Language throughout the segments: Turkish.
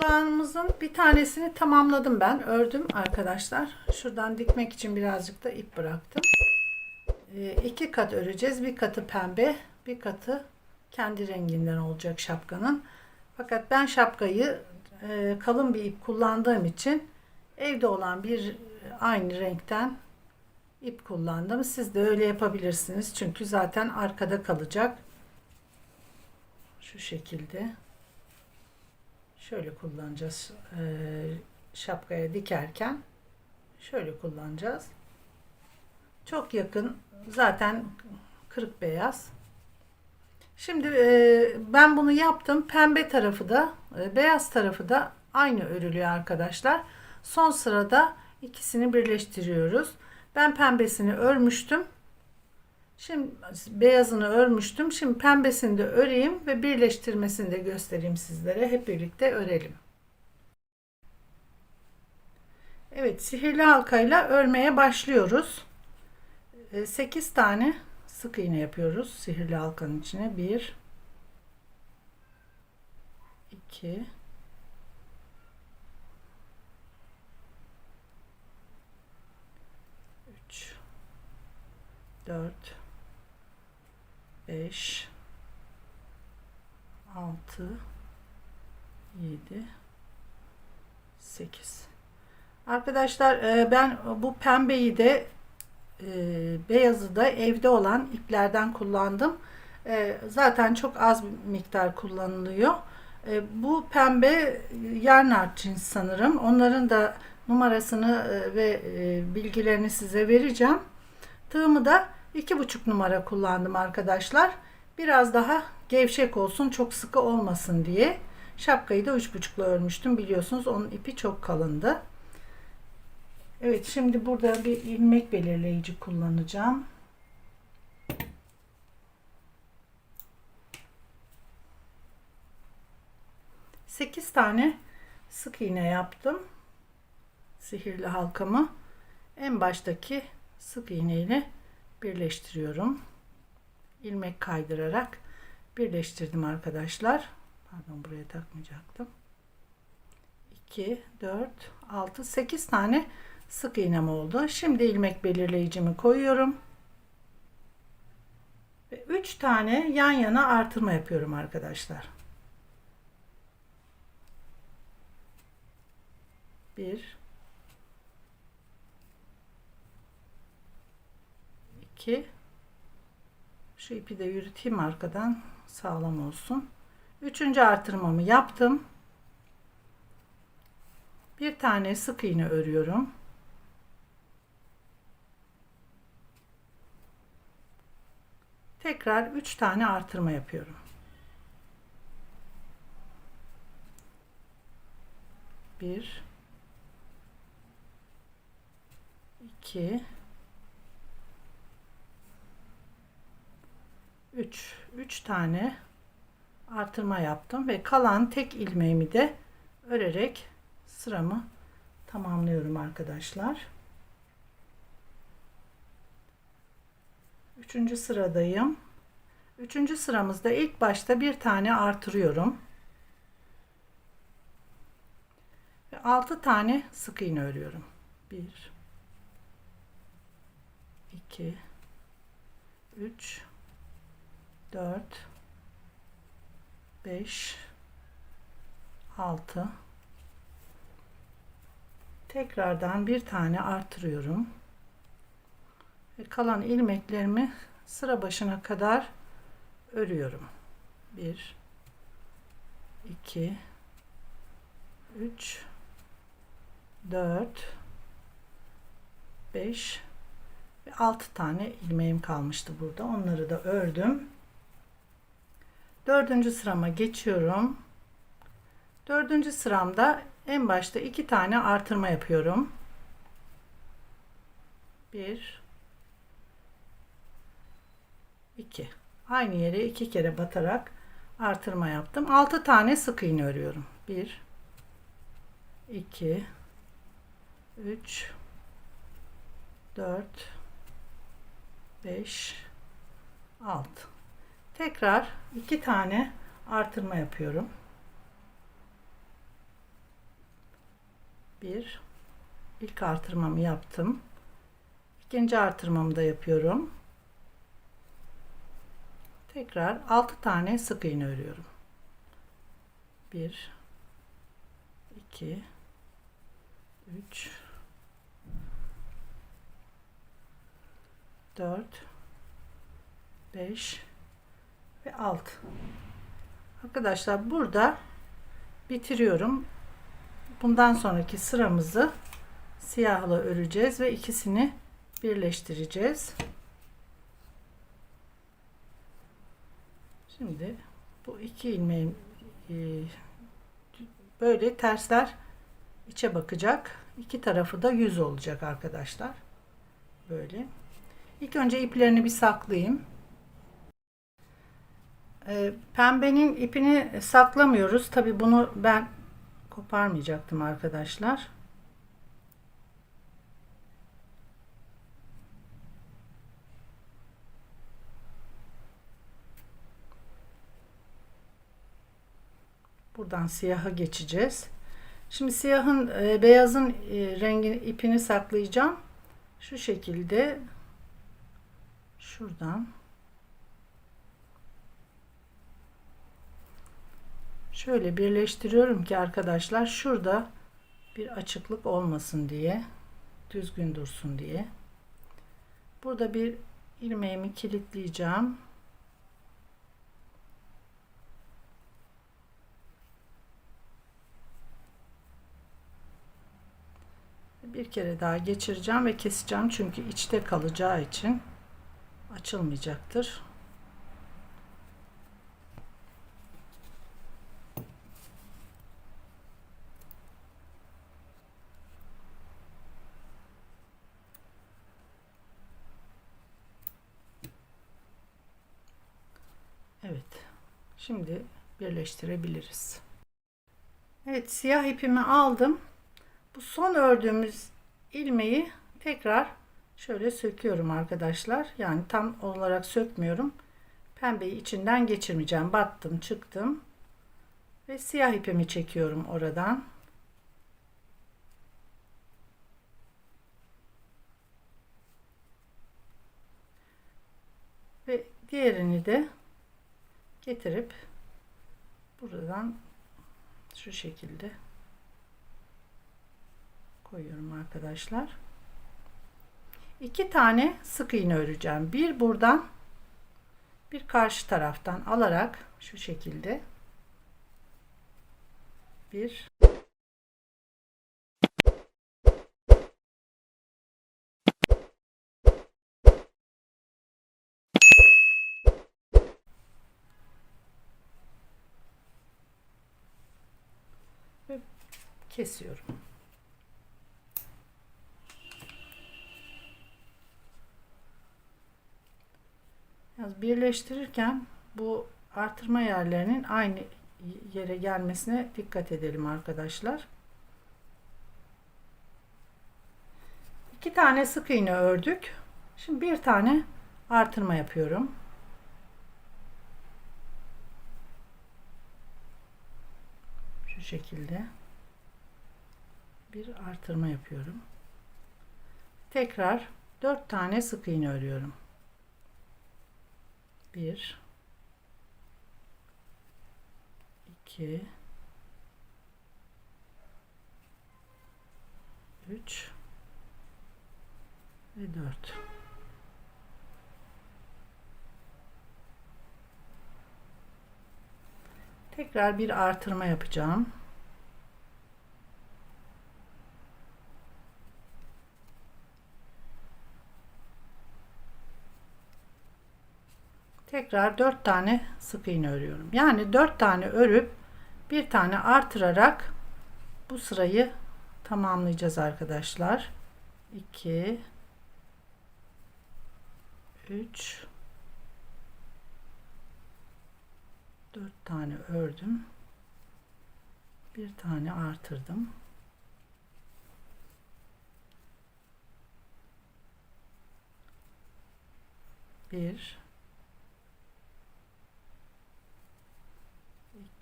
Kulağımızın bir tanesini tamamladım ben. Ördüm arkadaşlar. Şuradan dikmek için birazcık da ip bıraktım. Ee, iki kat öreceğiz. Bir katı pembe, bir katı kendi renginden olacak şapkanın. Fakat ben şapkayı e, kalın bir ip kullandığım için evde olan bir e, aynı renkten ip kullandım. Siz de öyle yapabilirsiniz. Çünkü zaten arkada kalacak. Şu şekilde. Şöyle kullanacağız. Ee, şapkaya dikerken şöyle kullanacağız. Çok yakın. Zaten kırık beyaz. Şimdi e, ben bunu yaptım. Pembe tarafı da e, beyaz tarafı da aynı örülüyor arkadaşlar. Son sırada ikisini birleştiriyoruz. Ben pembesini örmüştüm. Şimdi beyazını örmüştüm. Şimdi pembesini de öreyim ve birleştirmesini de göstereyim sizlere. Hep birlikte örelim. Evet, sihirli halkayla örmeye başlıyoruz. 8 tane sık iğne yapıyoruz sihirli halkanın içine. 1 2 3 4 5 6 7 8 Arkadaşlar e, ben bu pembeyi de e, beyazı da evde olan iplerden kullandım. E, zaten çok az miktar kullanılıyor. Bu pembe yarn cins sanırım. Onların da numarasını ve bilgilerini size vereceğim. Tığımı da iki buçuk numara kullandım arkadaşlar. Biraz daha gevşek olsun, çok sıkı olmasın diye. Şapkayı da üç buçukla örmüştüm. Biliyorsunuz onun ipi çok kalındı. Evet şimdi burada bir ilmek belirleyici kullanacağım. Sekiz tane sık iğne yaptım. Sihirli halkamı en baştaki sık iğne ile birleştiriyorum. ilmek kaydırarak birleştirdim arkadaşlar. Pardon buraya takmayacaktım. 2 4 6 8 tane sık iğnem oldu. Şimdi ilmek belirleyicimi koyuyorum. Ve 3 tane yan yana artırma yapıyorum arkadaşlar. 1 2 şu ipi de yürüteyim arkadan sağlam olsun. Üçüncü artırmamı yaptım. Bir tane sık iğne örüyorum. Tekrar 3 tane artırma yapıyorum. Bir, iki, üç, üç tane artırma yaptım ve kalan tek ilmeğimi de örerek sıramı tamamlıyorum arkadaşlar. Üçüncü sıradayım. Üçüncü sıramızda ilk başta bir tane artırıyorum. Ve altı tane sık iğne örüyorum. Bir, iki, üç, dört, beş, altı. Tekrardan bir tane artırıyorum ve kalan ilmeklerimi sıra başına kadar örüyorum. 1 2 3 4 5 ve 6 tane ilmeğim kalmıştı burada. Onları da ördüm. Dördüncü sırama geçiyorum. Dördüncü sıramda en başta iki tane artırma yapıyorum. Bir 2 aynı yere iki kere batarak artırma yaptım 6 tane sık iğne örüyorum 1 2 3 4 5 6 tekrar iki tane artırma yapıyorum Bir. İlk artırmamı yaptım. İkinci artırmamı da yapıyorum. Tekrar 6 tane sık iğne örüyorum. 1 2 3 4 5 ve 6 Arkadaşlar burada bitiriyorum. Bundan sonraki sıramızı siyahla öreceğiz ve ikisini birleştireceğiz. Şimdi bu iki ilmeğim e, böyle tersler içe bakacak. İki tarafı da yüz olacak arkadaşlar. Böyle. İlk önce iplerini bir saklayayım. E, pembenin ipini saklamıyoruz. Tabi bunu ben koparmayacaktım arkadaşlar. Buradan siyaha geçeceğiz. Şimdi siyahın e, beyazın e, rengini ipini saklayacağım. Şu şekilde şuradan şöyle birleştiriyorum ki arkadaşlar şurada bir açıklık olmasın diye düzgün dursun diye. Burada bir ilmeğimi kilitleyeceğim. bir kere daha geçireceğim ve keseceğim çünkü içte kalacağı için açılmayacaktır. Evet. Şimdi birleştirebiliriz. Evet, siyah ipimi aldım. Bu son ördüğümüz ilmeği tekrar şöyle söküyorum arkadaşlar. Yani tam olarak sökmüyorum. Pembeyi içinden geçirmeyeceğim. Battım, çıktım. Ve siyah ipimi çekiyorum oradan. Ve diğerini de getirip buradan şu şekilde koyuyorum arkadaşlar. İki tane sık iğne öreceğim. Bir buradan bir karşı taraftan alarak şu şekilde bir ve kesiyorum. Yalnız birleştirirken bu artırma yerlerinin aynı yere gelmesine dikkat edelim arkadaşlar. İki tane sık iğne ördük. Şimdi bir tane artırma yapıyorum. Şu şekilde bir artırma yapıyorum. Tekrar dört tane sık iğne örüyorum. 1 2 3 ve 4 tekrar bir artırma yapacağım tekrar 4 tane sık iğne örüyorum. Yani 4 tane örüp bir tane artırarak bu sırayı tamamlayacağız arkadaşlar. 2 3 4 tane ördüm. Bir tane artırdım. Bir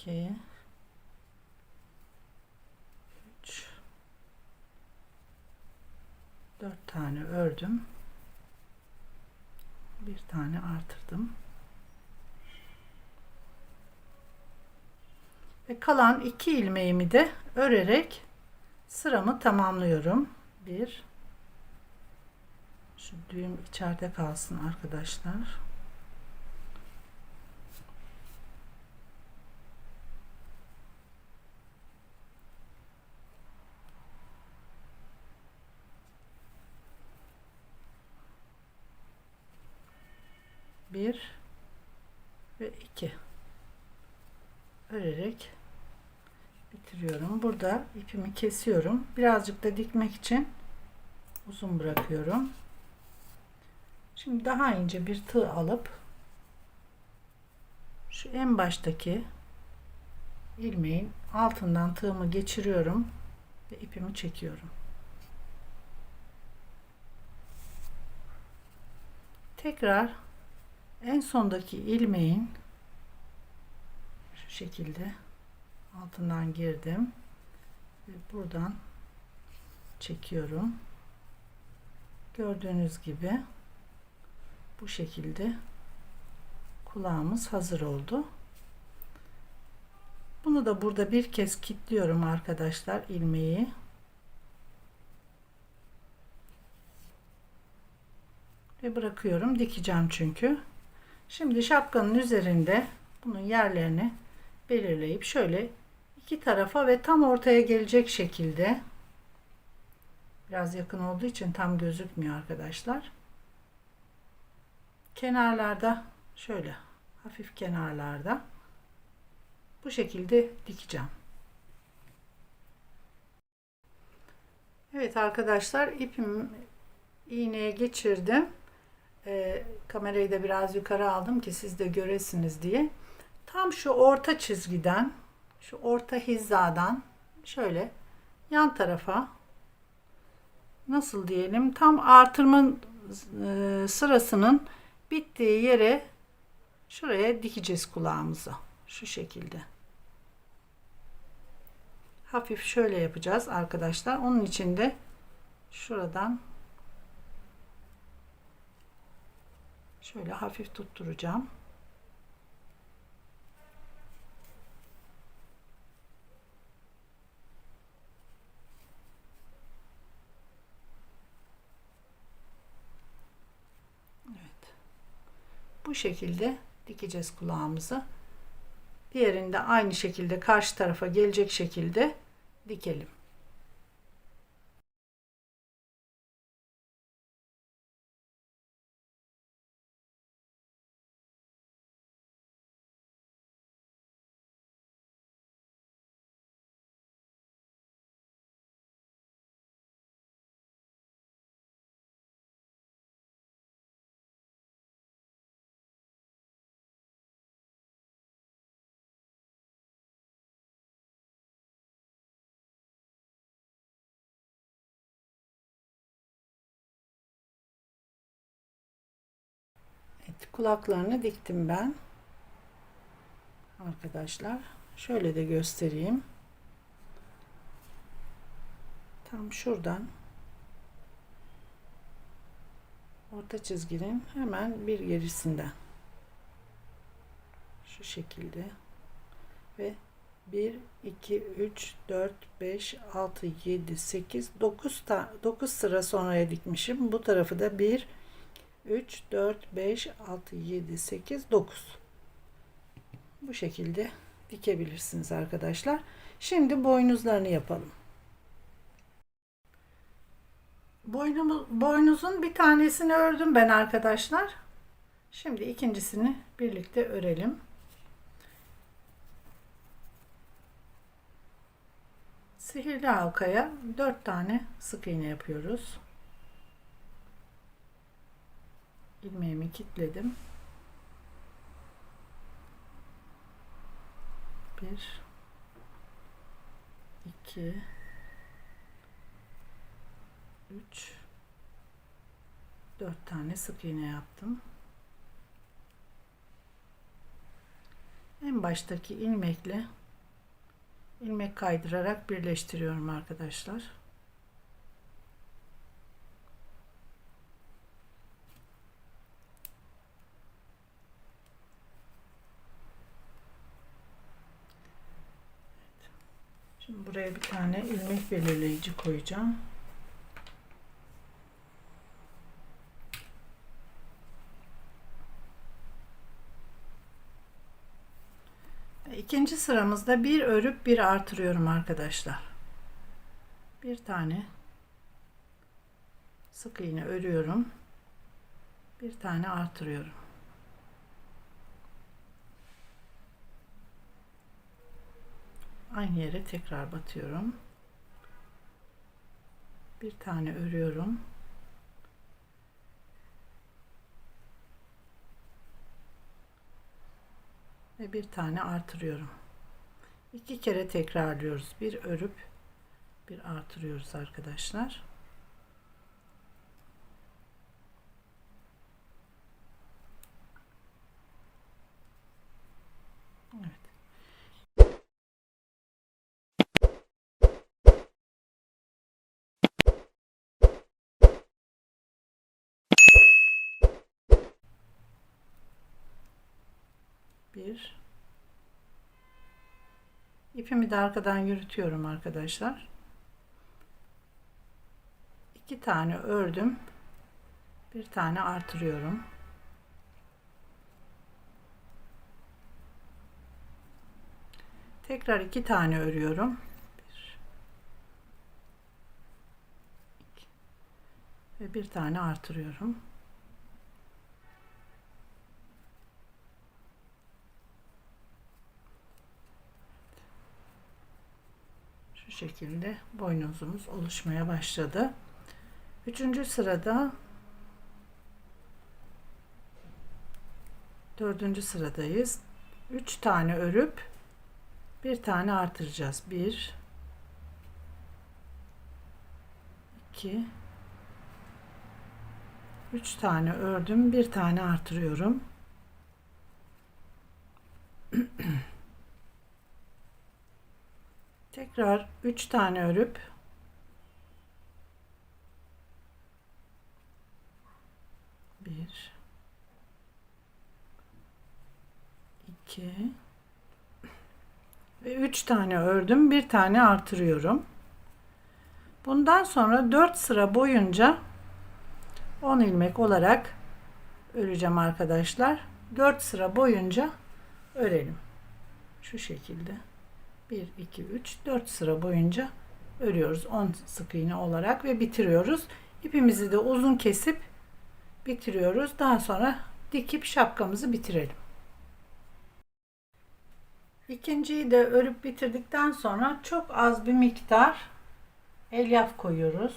2 3 tane ördüm. Bir tane artırdım. Ve kalan iki ilmeğimi de örerek sıramı tamamlıyorum. Bir şu düğüm içeride kalsın arkadaşlar. Bir ve iki örerek bitiriyorum. Burada ipimi kesiyorum. Birazcık da dikmek için uzun bırakıyorum. Şimdi daha ince bir tığ alıp şu en baştaki ilmeğin altından tığımı geçiriyorum ve ipimi çekiyorum. Tekrar en sondaki ilmeğin şu şekilde altından girdim ve buradan çekiyorum. Gördüğünüz gibi bu şekilde kulağımız hazır oldu. Bunu da burada bir kez kilitliyorum arkadaşlar ilmeği. Ve bırakıyorum. Dikeceğim çünkü. Şimdi şapkanın üzerinde bunun yerlerini belirleyip şöyle iki tarafa ve tam ortaya gelecek şekilde biraz yakın olduğu için tam gözükmüyor arkadaşlar. Kenarlarda şöyle hafif kenarlarda bu şekilde dikeceğim. Evet arkadaşlar ipim iğneye geçirdim. Ee, kamerayı da biraz yukarı aldım ki siz de göresiniz diye. Tam şu orta çizgiden şu orta hizadan şöyle yan tarafa nasıl diyelim tam artırma e, sırasının bittiği yere şuraya dikeceğiz kulağımızı şu şekilde hafif şöyle yapacağız arkadaşlar onun için de şuradan şöyle hafif tutturacağım bu şekilde dikeceğiz kulağımızı. Diğerini de aynı şekilde karşı tarafa gelecek şekilde dikelim. Evet, kulaklarını diktim ben. Arkadaşlar şöyle de göstereyim. Tam şuradan orta çizginin hemen bir gerisinden şu şekilde ve 1 2 3 4 5 6 7 8 9 ta 9 sıra sonraya dikmişim. Bu tarafı da 1 3, 4, 5, 6, 7, 8, 9. Bu şekilde dikebilirsiniz arkadaşlar. Şimdi boynuzlarını yapalım. Boynumuz, boynuzun bir tanesini ördüm ben arkadaşlar. Şimdi ikincisini birlikte örelim. Sihirli halkaya 4 tane sık iğne yapıyoruz. İlmeğimi kilitledim. Bir, iki, üç, dört tane sık iğne yaptım. En baştaki ilmekle ilmek kaydırarak birleştiriyorum arkadaşlar. Şimdi buraya bir tane ilmek belirleyici koyacağım. İkinci sıramızda bir örüp bir artırıyorum arkadaşlar. Bir tane sık iğne örüyorum. Bir tane artırıyorum. Aynı yere tekrar batıyorum. Bir tane örüyorum. Ve bir tane artırıyorum. İki kere tekrarlıyoruz. Bir örüp bir artırıyoruz arkadaşlar. Evet. Bir. İpimi de arkadan yürütüyorum arkadaşlar. İki tane ördüm. Bir tane artırıyorum. Tekrar iki tane örüyorum. Bir, iki, ve bir tane artırıyorum. Şu şekilde boynuzumuz oluşmaya başladı. Üçüncü sırada dördüncü sıradayız. Üç tane örüp bir tane artıracağız. Bir, iki, üç tane ördüm. Bir tane artırıyorum. Tekrar üç tane örüp bir, iki, ve 3 tane ördüm. Bir tane artırıyorum. Bundan sonra 4 sıra boyunca 10 ilmek olarak öreceğim arkadaşlar. 4 sıra boyunca örelim. Şu şekilde. 1 2 3 4 sıra boyunca örüyoruz 10 sık iğne olarak ve bitiriyoruz. İpimizi de uzun kesip bitiriyoruz. Daha sonra dikip şapkamızı bitirelim. İkinciyi de örüp bitirdikten sonra çok az bir miktar elyaf koyuyoruz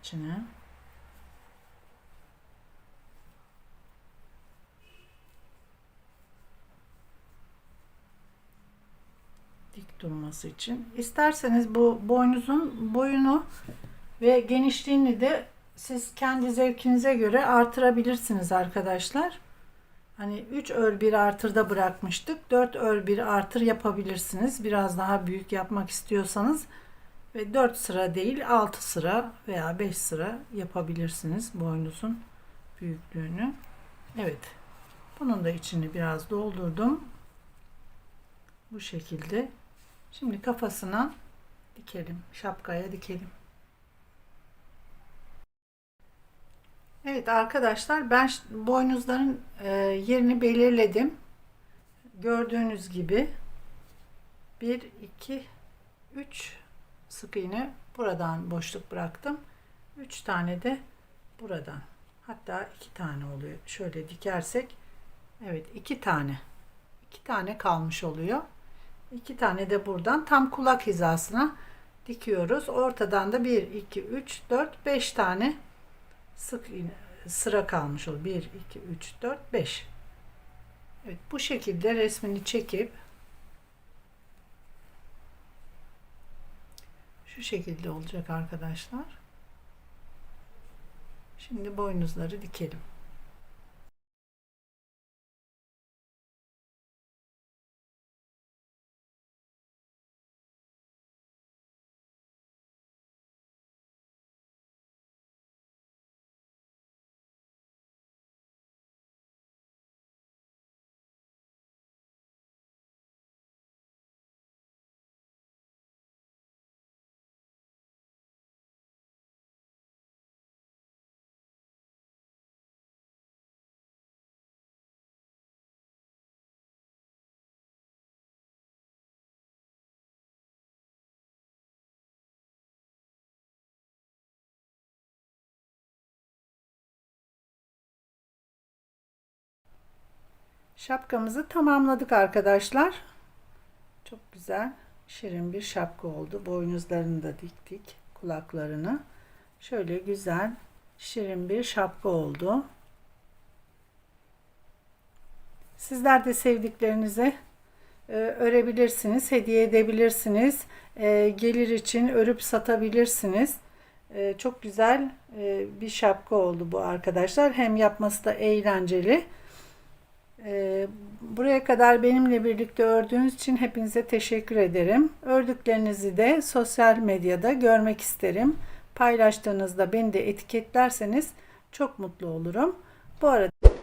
içine. Durması için. İsterseniz bu boynuzun boyunu ve genişliğini de siz kendi zevkinize göre artırabilirsiniz arkadaşlar. Hani 3 ör 1 artırda bırakmıştık. 4 ör 1 artır yapabilirsiniz. Biraz daha büyük yapmak istiyorsanız ve 4 sıra değil 6 sıra veya 5 sıra yapabilirsiniz boynuzun büyüklüğünü. Evet. Bunun da içini biraz doldurdum. Bu şekilde. Şimdi kafasına dikelim. Şapkaya dikelim. Evet arkadaşlar ben boynuzların e, yerini belirledim. Gördüğünüz gibi 1 2 3 sık iğne buradan boşluk bıraktım. 3 tane de buradan. Hatta 2 tane oluyor. Şöyle dikersek evet 2 tane. 2 tane kalmış oluyor. 2 tane de buradan tam kulak hizasına dikiyoruz. Ortadan da 1 2 3 4 5 tane sık sıra kalmış ol. 1 2 3 4 5. Evet bu şekilde resmini çekip şu şekilde olacak arkadaşlar. Şimdi boynuzları dikelim. Şapkamızı tamamladık arkadaşlar. Çok güzel, şirin bir şapka oldu. Boynuzlarını da diktik, kulaklarını. Şöyle güzel, şirin bir şapka oldu. Sizler de sevdiklerinize örebilirsiniz, hediye edebilirsiniz. E, gelir için örüp satabilirsiniz. E, çok güzel e, bir şapka oldu bu arkadaşlar. Hem yapması da eğlenceli. E, buraya kadar benimle birlikte ördüğünüz için hepinize teşekkür ederim. Ördüklerinizi de sosyal medyada görmek isterim. Paylaştığınızda beni de etiketlerseniz çok mutlu olurum. Bu arada